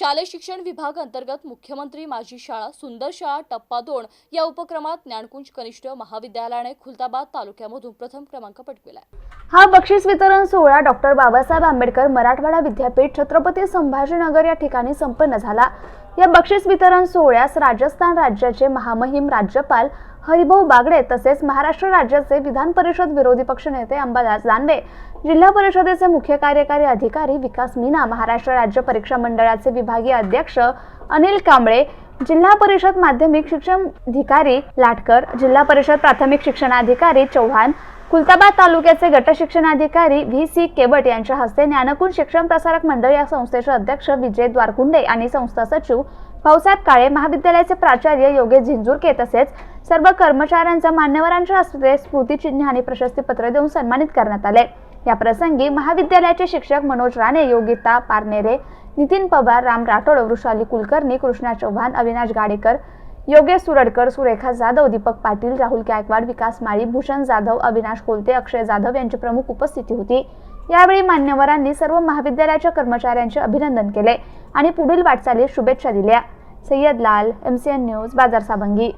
शालेय शिक्षण विभाग अंतर्गत मुख्यमंत्री माझी शाळा सुंदर शाळा टप्पा दोन या उपक्रमात ज्ञानकुंज कनिष्ठ महाविद्यालयाने खुलताबाद तालुक्यामधून प्रथम क्रमांक पटविला हा बक्षीस वितरण सोहळा डॉक्टर बाबासाहेब आंबेडकर मराठवाडा विद्यापीठ छत्रपती संभाजीनगर या ठिकाणी संपन्न झाला. या बक्षीस वितरण सोहळ्यास राजस्थान राज्याचे महामहिम राज्यपाल हरिभाऊ बागडे तसेच महाराष्ट्र राज्याचे विधान परिषद विरोधी पक्षनेते अंबादास दानवे जिल्हा परिषदेचे मुख्य कार्यकारी अधिकारी विकास मीना महाराष्ट्र राज्य परीक्षा मंडळाचे विभागीय अध्यक्ष अनिल कांबळे जिल्हा परिषद माध्यमिक शिक्षण अधिकारी लाटकर जिल्हा परिषद प्राथमिक शिक्षणाधिकारी चव्हाण खुलताबाद तालुक्याचे गट शिक्षणाधिकारी व्ही सी केबट यांच्या हस्ते ज्ञानकुंज शिक्षण प्रसारक मंडळ या संस्थेचे अध्यक्ष विजय द्वारकुंडे आणि संस्था सचिव भाऊसाहेब काळे महाविद्यालयाचे प्राचार्य योगेश झिंजुरके तसेच सर्व कर्मचाऱ्यांचा मान्यवरांच्या हस्ते स्मृतिचिन्ह आणि प्रशस्तीपत्र देऊन सन्मानित करण्यात आले. या प्रसंगी महाविद्यालयाचे शिक्षक मनोज राणे योगिता पारनेरे नितीन पवार राम राठोड वृषाली कुलकर्णी कृष्णा चव्हाण अविनाश गाडेकर योगेश सुरडकर सुरेखा जाधव दीपक पाटील राहुल गायकवाड विकास माळी भूषण जाधव अविनाश कोलते अक्षय जाधव यांची प्रमुख उपस्थिती होती. यावेळी मान्यवरांनी सर्व महाविद्यालयाच्या कर्मचाऱ्यांचे अभिनंदन केले आणि पुढील वाटचालीस शुभेच्छा दिल्या. सय्यद लाल एमसीएन न्यूज बाजार साबंगी